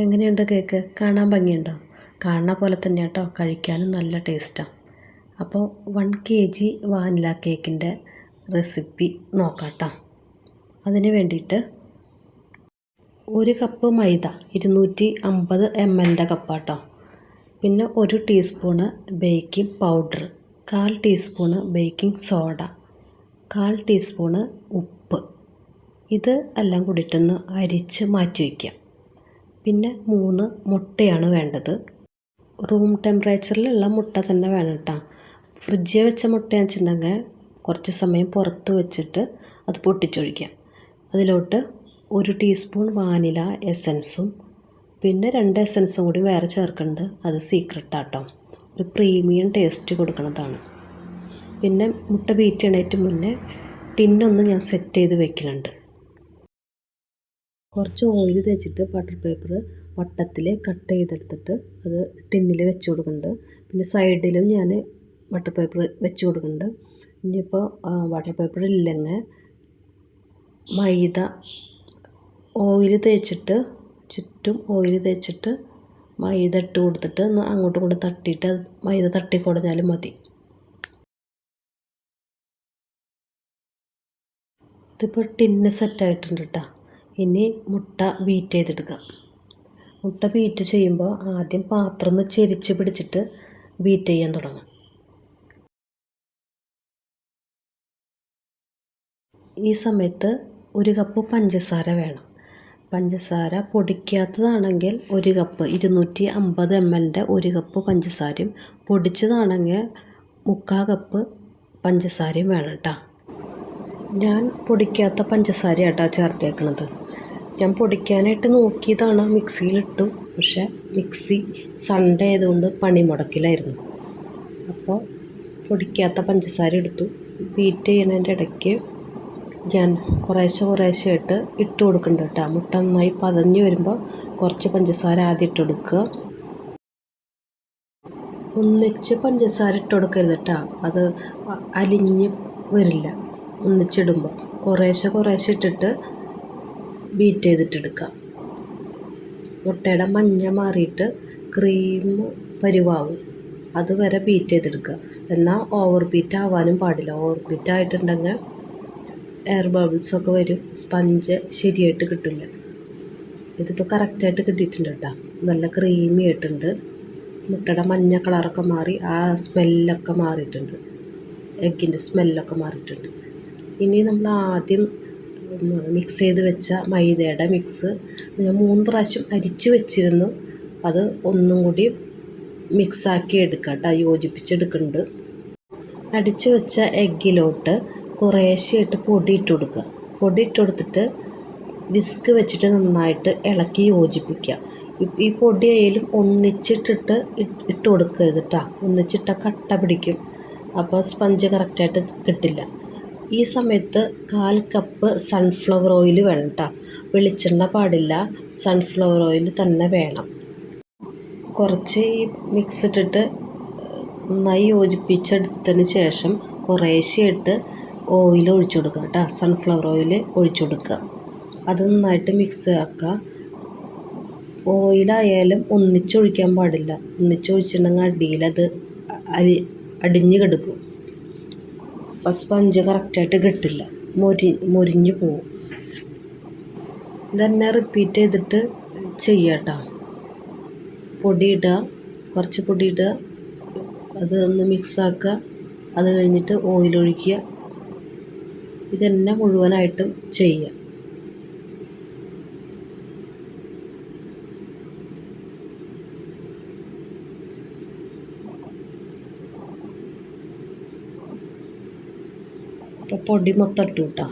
എങ്ങനെയുണ്ട് കേക്ക്? കാണാൻ ഭംഗിയുണ്ടോ? കാണുന്ന പോലെ തന്നെ കേട്ടോ. കഴിക്കാനും നല്ല ടേസ്റ്റാണ് അപ്പോൾ വൺ കെ ജി വാനില കേക്കിന്റെ റെസിപ്പി നോക്കാം അതിന് വേണ്ടിയിട്ട് ഒരു കപ്പ് മൈദ ഇരുന്നൂറ്റി അമ്പത് എം എല്ലിന്റെ കപ്പാട്ടോ പിന്നെ ഒരു ടീസ്പൂണ് ബേക്കിംഗ് പൗഡർ കാൽ ടീസ്പൂണ് ബേക്കിംഗ് സോഡ കാൽ ടീസ്പൂണ് ഉപ്പ്. ഇത് എല്ലാം കൂടിയിട്ടൊന്ന് അരിച്ച് മാറ്റി വയ്ക്കാം. പിന്നെ മൂന്ന് മുട്ടയാണ് വേണ്ടത്. റൂം ടെമ്പറേച്ചറിലുള്ള മുട്ട തന്നെ വേണം കേട്ടോ ഫ്രിഡ്ജിൽ വെച്ച മുട്ടയാണെന്ന് വെച്ചിട്ടുണ്ടെങ്കിൽ കുറച്ച് സമയം പുറത്ത് വെച്ചിട്ട് അത് പൊട്ടിച്ചൊഴിക്കാം. അതിലോട്ട് ഒരു ടീസ്പൂൺ വാനില എസൻസും പിന്നെ രണ്ട് എസൻസും കൂടി വേറെ ചേർക്കുന്നുണ്ട് അത് സീക്രട്ടാട്ടോ ഒരു പ്രീമിയം ടേസ്റ്റ് കൊടുക്കുന്നതാണ് പിന്നെ മുട്ട ബീറ്റ് ചെയ്യണേറ്റ് മുന്നേ ടിന്നൊന്ന് ഞാൻ സെറ്റ് ചെയ്ത് വെക്കുന്നുണ്ട് കുറച്ച് ഓയിൽ തേച്ചിട്ട് ബട്ടർ പേപ്പർ വട്ടത്തിൽ കട്ട് ചെയ്തെടുത്തിട്ട് അത് ടിന്നിൽ വെച്ച് കൊടുക്കുന്നുണ്ട്. പിന്നെ സൈഡിലും ഞാൻ ബട്ടർ പേപ്പർ വെച്ച് കൊടുക്കുന്നുണ്ട്. ഇനിയിപ്പോൾ ബട്ടർ പേപ്പർ ഇല്ലെങ്കിൽ മൈദ ഓയിൽ തേച്ചിട്ട് ചുറ്റും ഓയിൽ തേച്ചിട്ട് മൈദ ഇട്ട് കൊടുത്തിട്ട് ഒന്ന് അങ്ങോട്ടും ഇങ്ങോട്ടും തട്ടിയിട്ട് മൈദ തട്ടിക്കൊടഞ്ഞാലും മതി. ഇതിപ്പോൾ ടിന്ന് സെറ്റായിട്ടുണ്ട് കേട്ടോ ഇനി മുട്ട ബീറ്റ് ചെയ്തെടുക്കുക. മുട്ട ബീറ്റ് ചെയ്യുമ്പോൾ ആദ്യം പാത്രം ഒന്ന് ചെരിച്ച് പിടിച്ചിട്ട് ബീറ്റ് ചെയ്യാൻ തുടങ്ങും. ഈ സമയത്ത് ഒരു കപ്പ് പഞ്ചസാര വേണം. പഞ്ചസാര പൊടിക്കാത്തതാണെങ്കിൽ ഒരു കപ്പ് ഇരുന്നൂറ്റി അമ്പത് എം എല്ലിന്റെ ഒരു കപ്പ് പഞ്ചസാരയും. പൊടിച്ചതാണെങ്കിൽ മുക്കാൽ കപ്പ് പഞ്ചസാരയും വേണം കേട്ടോ ഞാൻ പൊടിക്കാത്ത പഞ്ചസാരയാട്ടോ ചേർത്തേക്കണത്. ഞാൻ പൊടിക്കാനായിട്ട് നോക്കിയതാണ് മിക്സിയിലിട്ടു. പക്ഷേ മിക്സി സൺഡേ ആയതുകൊണ്ട് പണി മുടക്കിലായിരുന്നു. അപ്പോൾ പൊടിക്കാത്ത പഞ്ചസാര എടുത്തു. ബീറ്റ് ചെയ്യുന്നതിന്റെ ഇടയ്ക്ക് ഞാൻ കുറേശ്ശെ കുറേശ്ശെ ആയിട്ട് ഇട്ട് കൊടുക്കുന്നുണ്ട് കേട്ടോ. മുട്ട നന്നായി പതഞ്ഞ് വരുമ്പോൾ കുറച്ച് പഞ്ചസാര ആദ്യം ഇട്ട് കൊടുക്കുക. ഒന്നിച്ച് പഞ്ചസാര ഇട്ട് കൊടുക്കരുത് കേട്ടോ. അത് അലിഞ്ഞ് വരില്ല. ഒന്നിച്ചിടുമ്പോൾ കുറേശ്ശെ കുറേശ്ശെ ഇട്ടിട്ട് ബീറ്റ് ചെയ്തിട്ടെടുക്കാം. മുട്ടയുടെ മഞ്ഞ മാറിയിട്ട് ക്രീം പരിവാവും. അതുവരെ ബീറ്റ് ചെയ്തെടുക്കുക. എന്നാൽ ഓവർ ബീറ്റ് ആവാനും പാടില്ല. ഓവർ ബീറ്റ് ആയിട്ടുണ്ടെങ്കിൽ എയർ ബബിൾസൊക്കെ വരും. സ്പഞ്ച് ശരിയായിട്ട് കിട്ടില്ല. ഇതിപ്പോൾ കറക്റ്റായിട്ട് കിട്ടിയിട്ടുണ്ട് കേട്ടോ. നല്ല ക്രീമി ആയിട്ടുണ്ട്. മുട്ടയുടെ മഞ്ഞ കളറൊക്കെ മാറി ആ സ്മെല്ലൊക്കെ മാറിയിട്ടുണ്ട്. എഗ്ഗിന്റെ സ്മെല്ലൊക്കെ മാറിയിട്ടുണ്ട്. ഇനി നമ്മൾ ആദ്യം മിക്സ് ചെയ്ത് വെച്ച മൈദയുടെ മിക്സ് ഞാൻ മൂന്ന് പ്രാവശ്യം അരിച്ച് വെച്ചിരുന്നു. അത് ഒന്നും കൂടി മിക്സാക്കി എടുക്കാം കേട്ടോ. യോജിപ്പിച്ചെടുക്കുന്നുണ്ട്. അടിച്ചു വെച്ച എഗ്ഗിലോട്ട് കുറേശ്ശെയായിട്ട് പൊടി ഇട്ട് കൊടുക്കുക. പൊടി ഇട്ട് കൊടുത്തിട്ട് വിസ്ക് വെച്ചിട്ട് നന്നായിട്ട് ഇളക്കി യോജിപ്പിക്കുക. ഈ പൊടി ആയാലും ഒന്നിച്ചിട്ടിട്ട് ഇട്ട് കൊടുക്കരുത് കേട്ടോ. ഒന്നിച്ചിട്ട കട്ട പിടിക്കും. അപ്പോൾ സ്പഞ്ച് കറക്റ്റായിട്ട് കിട്ടില്ല. ഈ സമയത്ത് കാൽ കപ്പ് സൺഫ്ലവർ ഓയിൽ വേണം കേട്ടോ വെളിച്ചെണ്ണ പാടില്ല സൺഫ്ലവർ ഓയിൽ തന്നെ വേണം. കുറച്ച് ഈ മിക്സ് ഇട്ടിട്ട് നന്നായി യോജിപ്പിച്ചെടുത്തതിന് ശേഷം കുറേശ്ശെയായിട്ട് ഓയിൽ ഒഴിച്ചു കൊടുക്കുക കേട്ടോ സൺഫ്ലവർ ഓയിൽ ഒഴിച്ചു കൊടുക്കുക. അത് നന്നായിട്ട് മിക്സ് ആക്കുക. ഓയിലായാലും ഒന്നിച്ചൊഴിക്കാൻ പാടില്ല. ഒന്നിച്ചൊഴിച്ചിട്ടുണ്ടെങ്കിൽ അടിയിലത് അരി അടിഞ്ഞു കിടക്കും. അപ്പോൾ സ്പഞ്ച് കറക്റ്റായിട്ട് കിട്ടില്ല. മൊരി മൊരിഞ്ഞു പോവും. ഇതന്നെ റിപ്പീറ്റ് ചെയ്തിട്ട് ചെയ്യാട്ടോ. പൊടിയിടുക കുറച്ച് പൊടിയിടുക. അത് ഒന്ന് മിക്സാക്കുക അത് കഴിഞ്ഞിട്ട് ഓയിലൊഴിക്കുക ഇതന്നെ മുഴുവനായിട്ടും ചെയ്യുക അപ്പോൾ പൊടി മൊത്തം ഇട്ടു കേട്ടോ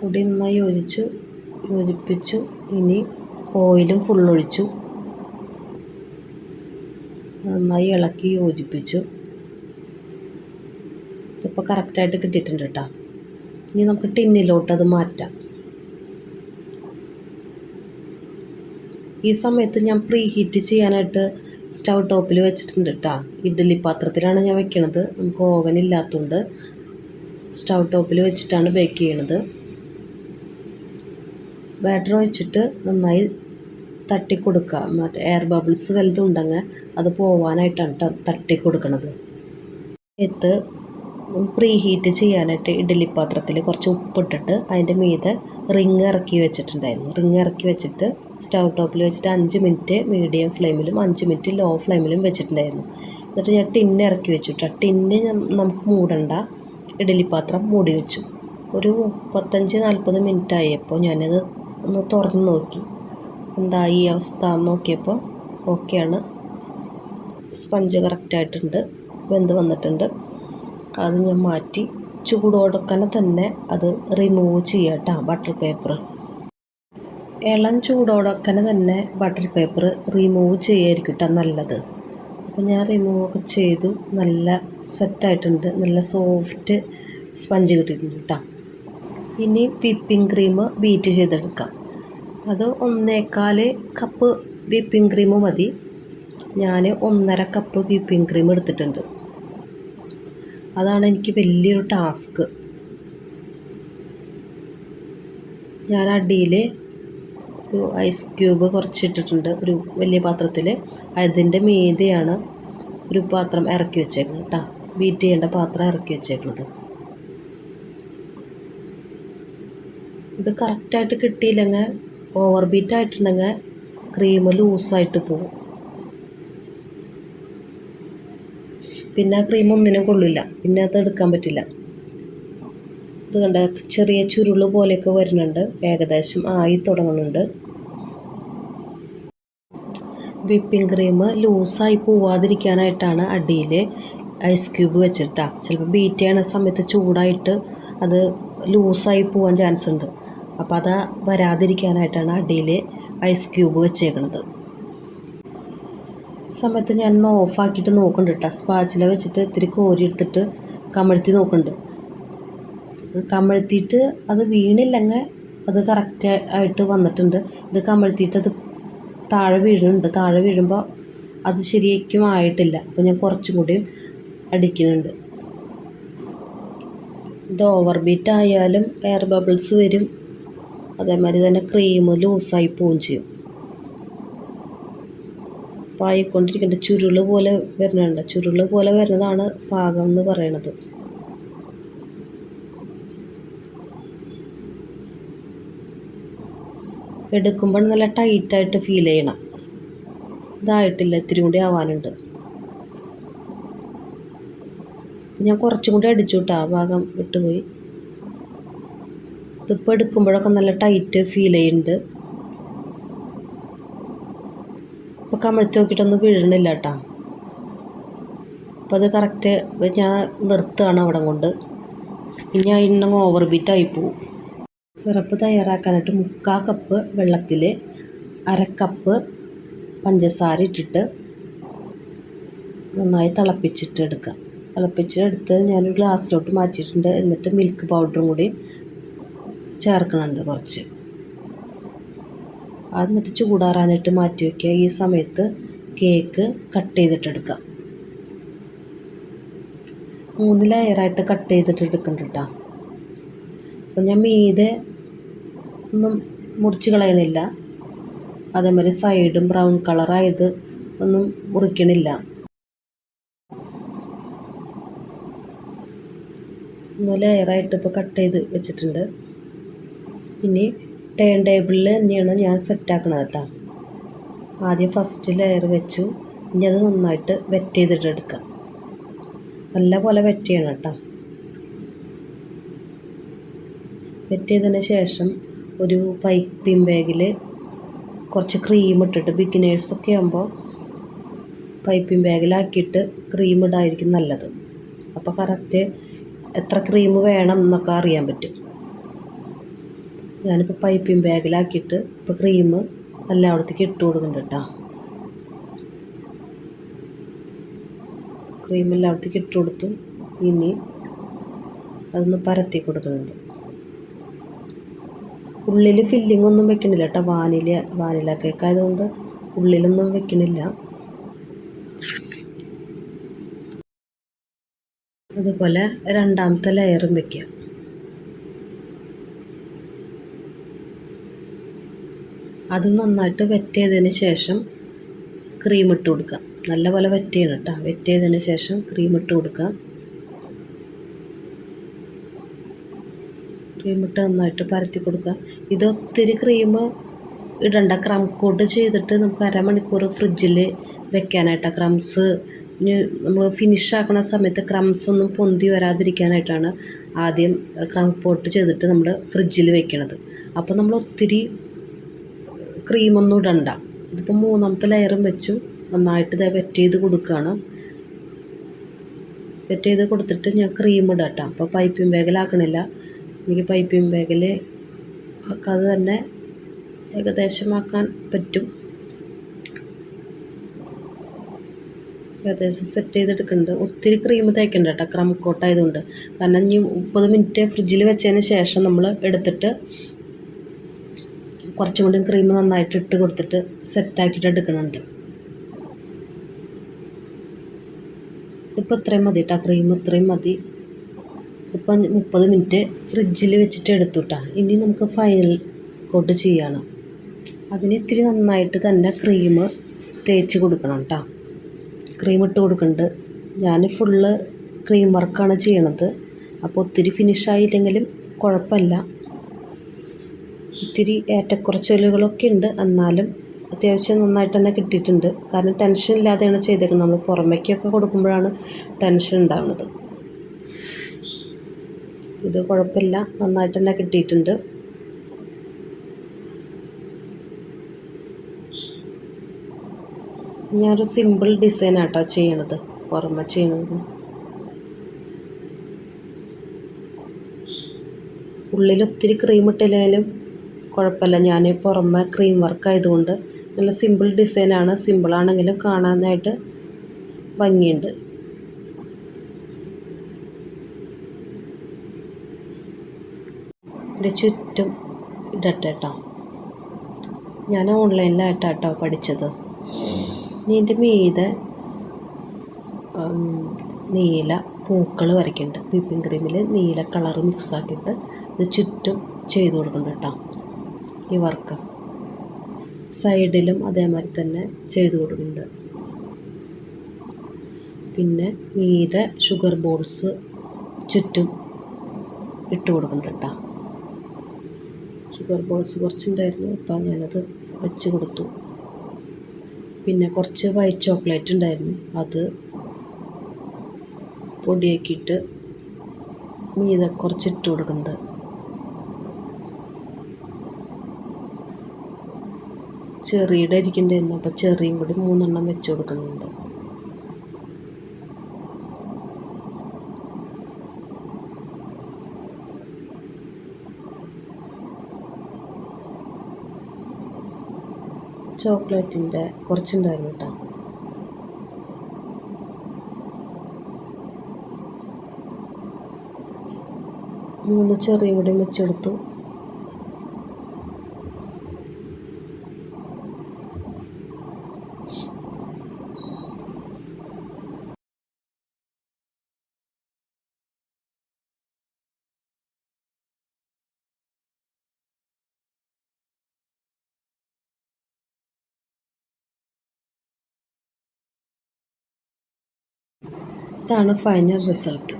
പൊടി നന്നായി യോജിച്ചു യോജിപ്പിച്ചു. ഇനി ഓയിലും ഫുള്ളൊഴിച്ചു നന്നായി ഇളക്കി യോജിപ്പിച്ചു. ഇതിപ്പോൾ കറക്റ്റായിട്ട് കിട്ടിയിട്ടുണ്ട് കേട്ടോ ഇനി നമുക്ക് ടിന്നിലോട്ട് അത് മാറ്റാം. ഈ സമയത്ത് ഞാൻ പ്രീ ഹീറ്റ് ചെയ്യാനായിട്ട് സ്റ്റൗ ടോപ്പിൽ വെച്ചിട്ടുണ്ട് കേട്ടോ ഇഡ്ഡലി പാത്രത്തിലാണ് ഞാൻ വെക്കണത്. നമുക്ക് ഓവൻ ഇല്ലാത്തതുകൊണ്ട് സ്റ്റൗ ടോപ്പിൽ വെച്ചിട്ടാണ് ബേക്ക് ചെയ്യണത്. ബാറ്റർ ഒഴിച്ചിട്ട് നന്നായി തട്ടി കൊടുക്കുക മറ്റേ എയർ ബബിൾസ് വലുതുണ്ടെങ്കിൽ അത് പോവാനായിട്ടാണ് ട്ടോ തട്ടി കൊടുക്കണത് ഇത് പ്രീ ഹീറ്റ് ചെയ്യാനായിട്ട് ഇഡ്ഡലി പാത്രത്തിൽ കുറച്ച് ഉപ്പിട്ടിട്ട് അതിന്റെ മീതെ റിങ് ഇറക്കി വെച്ചിട്ടുണ്ടായിരുന്നു. റിങ് ഇറക്കി വെച്ചിട്ട് സ്റ്റൗ ടോപ്പിൽ വെച്ചിട്ട് അഞ്ച് മിനിറ്റ് മീഡിയം ഫ്ലെയിമിലും അഞ്ച് മിനിറ്റ് ലോ ഫ്ലെയിമിലും വെച്ചിട്ടുണ്ടായിരുന്നു. എന്നിട്ട് ഞാൻ ടിന്ന് ഇറക്കി വെച്ചു കേട്ടോ ടിന്ന് നമുക്ക് മൂടണ്ട. ഇഡ്ഡലി പാത്രം മൂടി വെച്ചു. ഒരു മുപ്പത്തഞ്ച് നാൽപ്പത് മിനിറ്റ് ആയപ്പോൾ ഞാനത് ഒന്ന് തുറന്ന് നോക്കി. എന്താ ഈ അവസ്ഥ നോക്കിയപ്പോൾ ഓക്കെയാണ്. സ്പഞ്ച് കറക്റ്റായിട്ടുണ്ട് വെന്ത് വന്നിട്ടുണ്ട്. അത് ഞാൻ മാറ്റി ചൂടോടക്കനെ തന്നെ അത് റിമൂവ് ചെയ്യാം കേട്ടോ ബട്ടർ പേപ്പർ ഇളം ചൂടോടക്കനെ തന്നെ ബട്ടർ പേപ്പർ റിമൂവ് ചെയ്യായിരിക്കും നല്ലത്. അപ്പോൾ ഞാൻ റിമൂവ് ഒക്കെ ചെയ്തു. നല്ല സെറ്റായിട്ടുണ്ട് നല്ല സോഫ്റ്റ് സ്പഞ്ച് കിട്ടിയിട്ടുണ്ട്. കേട്ടോ ഇനി വിപ്പിംഗ് ക്രീം ബീറ്റ് ചെയ്തെടുക്കാം. അത് ഒന്നേക്കാൽ കപ്പ് വിപ്പിംഗ് ക്രീം മതി. ഞാൻ ഒന്നര കപ്പ് വിപ്പിംഗ് ക്രീം എടുത്തിട്ടുണ്ട്. അതാണ് എനിക്ക് വലിയൊരു ടാസ്ക്. ഞാൻ അടിയിൽ ഒരു ഐസ് ക്യൂബ് കുറച്ച് ഇട്ടിട്ടുണ്ട് ഒരു വലിയ പാത്രത്തിൽ അതിന്റെ മീതെയാണ് ഒരു പാത്രം ഇറക്കി വെച്ചേക്കുന്നത് കേട്ടോ ബീറ്റ് ചെയ്യേണ്ട പാത്രം ഇറക്കി വെച്ചേക്കുന്നത്. ഇത് കറക്റ്റായിട്ട് കിട്ടിയില്ലെങ്കിൽ ഓവർ ബീറ്റ് ആയിട്ടുണ്ടെങ്കിൽ ക്രീം ലൂസായിട്ട് പോകും പിന്നെ ആ ക്രീം ഒന്നിനും കൊള്ളില്ല. പിന്നെ അത് എടുക്കാൻ പറ്റില്ല. ഇത് കണ്ട ചെറിയ ചുരുൾ പോലെയൊക്കെ വരുന്നുണ്ട്. ഏകദേശം ആയി തുടങ്ങുന്നുണ്ട്. വിപ്പിംഗ് ക്രീം ലൂസായി പോവാതിരിക്കാനായിട്ടാണ് അടിയിൽ ഐസ് ക്യൂബ് വെച്ചിട്ടാ. ചിലപ്പോൾ ബീറ്റ് ചെയ്യണ സമയത്ത് ചൂടായിട്ട് അത് ലൂസായി പോവാൻ ചാൻസ് ഉണ്ട്. അപ്പോൾ അത് വരാതിരിക്കാനായിട്ടാണ് അടിയിൽ ഐസ് ക്യൂബ് വെച്ചേക്കണത്. സമയത്ത് ഞാൻ ഒന്ന് ഓഫാക്കിയിട്ട് നോക്കുന്നുണ്ട് കേട്ടോ സ്പാച്ചില വെച്ചിട്ട് ഇത്തിരി കോരി എടുത്തിട്ട് കമഴ്ത്തി നോക്കുന്നുണ്ട് കമഴ്ത്തിയിട്ട് അത് വീണില്ലെങ്കിൽ അത് കറക്റ്റ് ആയിട്ട് വന്നിട്ടുണ്ട്. ഇത് കമഴ്ത്തിയിട്ട് അത് താഴെ വീഴുന്നുണ്ട്. താഴെ വീഴുമ്പോൾ അത് ശരിക്കും ആയിട്ടില്ല. അപ്പോൾ ഞാൻ കുറച്ചും കൂടി അടിക്കുന്നുണ്ട്. ഇത് ഓവർ ബീറ്റ് ആയാലും എയർ ബബിൾസ് വരും. അതേമാതിരി തന്നെ ക്രീം ലൂസായി പോവുകയും ചെയ്യും. അപ്പോൾ ചുരുൾ പോലെ വരുന്നുണ്ട്. ചുരുൾ പോലെ വരുന്നതാണ് പാകം എന്ന് പറയുന്നത് എടുക്കുമ്പോൾ നല്ല ടൈറ്റായിട്ട് ഫീൽ ചെയ്യണം. ഇതായിട്ടില്ല. ഇത്തിരി കൂടി ആവാനുണ്ട്. ഞാൻ കുറച്ചും കൂടി അടിച്ചു കേട്ടോ. ആ ഭാഗം വിട്ടുപോയി. ഇതിപ്പോൾ എടുക്കുമ്പോഴൊക്കെ നല്ല ടൈറ്റ് ഫീൽ ചെയ്യുന്നുണ്ട് ഇപ്പോൾ കമഴ്ത്തി നോക്കിയിട്ടൊന്നും വീഴണില്ല കേട്ടോ. അപ്പോൾ അത് കറക്റ്റ് ഞാൻ നിർത്തുകയാണ് അവിടെ കൊണ്ട്. ഇനി അതിനങ്ങ് ഓവർ ബീറ്റായി പോവും. സിറപ്പ് തയ്യാറാക്കാനായിട്ട് മുക്കാൽ കപ്പ് വെള്ളത്തിൽ അരക്കപ്പ് കപ്പ് പഞ്ചസാര ഇട്ടിട്ട് നന്നായി തിളപ്പിച്ചിട്ട് എടുക്കാം തിളപ്പിച്ചെടുത്ത് ഞാനൊരു ഗ്ലാസ്സിലോട്ട് മാറ്റിയിട്ടുണ്ട്. എന്നിട്ട് മിൽക്ക് പൗഡറും കൂടി ചേർക്കണുണ്ട് കുറച്ച്. അത് എന്നിട്ട് ചൂടാറാനായിട്ട് മാറ്റി വയ്ക്കുക ഈ സമയത്ത് കേക്ക് കട്ട് ചെയ്തിട്ടെടുക്കുക. മൂന്ന് ലെയറായിട്ട് കട്ട് ചെയ്തിട്ട് എടുക്കുന്നുണ്ട് കേട്ടോ അപ്പം ഞാൻ മീതെ ഒന്നും മുറിച്ച് കളയണില്ല. അതേമാതിരി സൈഡും ബ്രൗൺ കളറായത് ഒന്നും മുറിക്കണില്ല. ഒന്ന് ലെയറായിട്ട് ഇപ്പോൾ കട്ട് ചെയ്ത് വെച്ചിട്ടുണ്ട്. ഇനി ടേൺ ടേബിളിൽ തന്നെയാണ് ഞാൻ സെറ്റാക്കണത് കേട്ടോ ആദ്യം ഫസ്റ്റ് ലെയർ വെച്ചു. ഇനി അത് നന്നായിട്ട് വെറ്റ് ചെയ്തിട്ട് എടുക്കുക നല്ല പോലെ വെറ്റ് ചെയ്യണം കേട്ടോ വെറ്റ് ചെയ്തതിന് ശേഷം ഒരു പൈപ്പിംഗ് ബാഗിൽ കുറച്ച് ക്രീം ഇട്ടിട്ട് ബിഗിനേഴ്സൊക്കെ ആകുമ്പോൾ പൈപ്പിംഗ് ബാഗിലാക്കിയിട്ട് ക്രീം ഇടായിരിക്കും നല്ലത്. അപ്പോൾ കറക്റ്റ് എത്ര ക്രീം വേണം എന്നൊക്കെ അറിയാൻ പറ്റും. ഞാനിപ്പോൾ പൈപ്പിംഗ് ബാഗിലാക്കിയിട്ട് ഇപ്പോൾ ക്രീം എല്ലായിടത്തേക്ക് ഇട്ട് കൊടുക്കുന്നുണ്ട് കേട്ടോ ക്രീം എല്ലായിടത്തേക്ക് ഇട്ട് കൊടുത്തു. ഇനി അതൊന്ന് പരത്തി കൊടുക്കുന്നുണ്ട്. ഉള്ളിൽ ഫില്ലിംഗ് ഒന്നും വെക്കണില്ല കേട്ടോ വാനില വാനില കേക്ക് ആയതുകൊണ്ട് ഉള്ളിലൊന്നും വെക്കണില്ല. അതുപോലെ രണ്ടാമത്തെ ലെയറും വെക്കുക അത് നന്നായിട്ട് വെറ്റ് ചെയ്തതിന് ശേഷം ക്രീം ഇട്ട് കൊടുക്കുക. നല്ലപോലെ വെറ്റ് ചെയ്യണം കേട്ടോ വെറ്റ് ചെയ്തതിന് ശേഷം ക്രീം ഇട്ട് കൊടുക്കുക. ക്രീം ഇട്ട് നന്നായിട്ട് പരത്തി കൊടുക്കുക. ഇതൊത്തിരി ക്രീം ഇടണ്ട. ക്രം കോട്ട് ചെയ്തിട്ട് നമുക്ക് അരമണിക്കൂർ ഫ്രിഡ്ജിൽ വെക്കാനായിട്ടാണ് ക്രംസ് നമ്മൾ ഫിനിഷ് ആക്കുന്ന സമയത്ത് ക്രംസ് ഒന്നും പൊന്തി വരാതിരിക്കാനായിട്ടാണ് ആദ്യം ക്രം കോട്ട് ചെയ്തിട്ട് നമ്മൾ ഫ്രിഡ്ജിൽ വെക്കണത്. അപ്പോൾ നമ്മൾ ഒത്തിരി ക്രീമൊന്നും ഇടണ്ട. ഇതിപ്പോൾ മൂന്നാമത്തെ ലെയറും വെച്ചു. നന്നായിട്ട് ഇതേ വെറ്റ് ചെയ്ത് കൊടുക്കുകയാണ് വെറ്റ് ചെയ്ത് കൊടുത്തിട്ട് ഞാൻ ക്രീം ഇടാം കേട്ടോ അപ്പോൾ പൈപ്പിംഗ് ബാഗിലാക്കണില്ല എനിക്ക് പൈപ്പിംഗ് ബാഗിൽ ആക്കാതെ തന്നെ ഏകദേശമാക്കാൻ പറ്റും. ഏകദേശം സെറ്റ് ചെയ്തെടുക്കുന്നുണ്ട് ഒത്തിരി ക്രീം തേക്കണ്ട കേട്ടോ ക്രമക്കോട്ടായതുകൊണ്ട് കാരണം ഇനി മുപ്പത് മിനിറ്റ് ഫ്രിഡ്ജിൽ വെച്ചതിന് ശേഷം നമ്മൾ എടുത്തിട്ട് കുറച്ചും കൂടി ക്രീം നന്നായിട്ട് ഇട്ട് കൊടുത്തിട്ട് സെറ്റാക്കിയിട്ട് എടുക്കുന്നുണ്ട്. ഇപ്പോൾ ഇത്രയും മതി കേട്ടോ ക്രീം ഇത്രയും മതി. ഇപ്പം മുപ്പത് മിനിറ്റ് ഫ്രിഡ്ജിൽ വെച്ചിട്ട് എടുത്തു കേട്ടോ ഇനി നമുക്ക് ഫൈനൽ കോട്ട് ചെയ്യണം. അതിന് ഇത്തിരി നന്നായിട്ട് തന്നെ ക്രീം തേച്ച് കൊടുക്കണം കേട്ടോ ക്രീം ഇട്ട് കൊടുക്കുന്നുണ്ട് ഞാൻ ഫുള്ള് ക്രീം വർക്കാണ് ചെയ്യണത്. അപ്പോൾ ഒത്തിരി ഫിനിഷായില്ലെങ്കിലും കുഴപ്പമില്ല. ഇത്തിരി ഏറ്റക്കുറച്ചിലുകളൊക്കെ ഉണ്ട്. എന്നാലും അത്യാവശ്യം നന്നായിട്ട് തന്നെ കിട്ടിയിട്ടുണ്ട്. കാരണം ടെൻഷൻ ഇല്ലാതെയാണ് ചെയ്തേക്കുന്നത്. നമ്മൾ പുറമേക്കൊക്കെ കൊടുക്കുമ്പോഴാണ് ടെൻഷൻ ഉണ്ടാകുന്നത് ഇത് കുഴപ്പമില്ല. നന്നായിട്ട് തന്നെ കിട്ടിയിട്ടുണ്ട്. ഞാനൊരു സിമ്പിൾ ഡിസൈൻ ആട്ടോ ചെയ്യണത്. പുറമെ ചെയ്യണത്. ഉള്ളിൽ ഒത്തിരി ക്രീം ഇട്ടില്ലെങ്കിലും കുഴപ്പമില്ല. ഞാൻ പുറമെ ക്രീം വർക്ക് ആയതുകൊണ്ട് നല്ല സിമ്പിൾ ഡിസൈനാണ് സിമ്പിളാണെങ്കിലും കാണാനായിട്ട് ഭംഗിയുണ്ട്. ഇതിന്റെ ചുറ്റും ഇടട്ടെ കേട്ടോ ഞാൻ ഓൺലൈനിലായിട്ടാണ് കേട്ടോ പഠിച്ചത്. ഇനി എന്റെ മീതെ നീല പൂക്കൾ വരയ്ക്കുന്നുണ്ട്. വിപ്പിംഗ് ക്രീമിൽ നീല കളർ മിക്സ് ആക്കിയിട്ട് ഇത് ചുറ്റും ചെയ്ത് കൊടുക്കുന്നുണ്ട് കേട്ടോ ഈ വർക്ക്. സൈഡിലും അതേമാതിരി തന്നെ ചെയ്ത് കൊടുക്കുന്നുണ്ട്. പിന്നെ മീതെ ഷുഗർ ബോൾസ് ചുറ്റും ഇട്ട് കൊടുക്കുന്നുണ്ട് കേട്ടോ. ഷുഗർ ബോൾസ് കുറച്ചുണ്ടായിരുന്നു അപ്പോൾ ഞാനത് വെച്ച് കൊടുത്തു. പിന്നെ കുറച്ച് വൈറ്റ് ചോക്ലേറ്റ് ഉണ്ടായിരുന്നു അത് പൊടിയാക്കിയിട്ട് മീതെ കുറച്ച് ഇട്ട് കൊടുക്കുന്നുണ്ട്. ചെറിയുടെ ഇരിക്കണ്ടായിരുന്നു അപ്പോൾ ചെറിയും കൂടി മൂന്നെണ്ണം വെച്ച് കൊടുക്കുന്നുണ്ട്. ചോക്ലേറ്റിന്റെ കുറച്ചുണ്ടായിരുന്നു കേട്ടോ. മൂന്ന് ചെറിയും കൂടി വെച്ചെടുത്തു ഇതാണ് ഫൈനൽ റിസൾട്ട്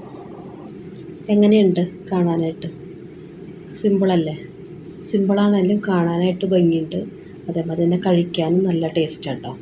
എങ്ങനെയുണ്ട് കാണാനായിട്ട്? സിമ്പിളല്ലേ സിമ്പിളാണെങ്കിലും കാണാനായിട്ട് ഭംഗിയുണ്ട്. അതേമാതിരി തന്നെ കഴിക്കാനും നല്ല ടേസ്റ്റ് ഉണ്ടോ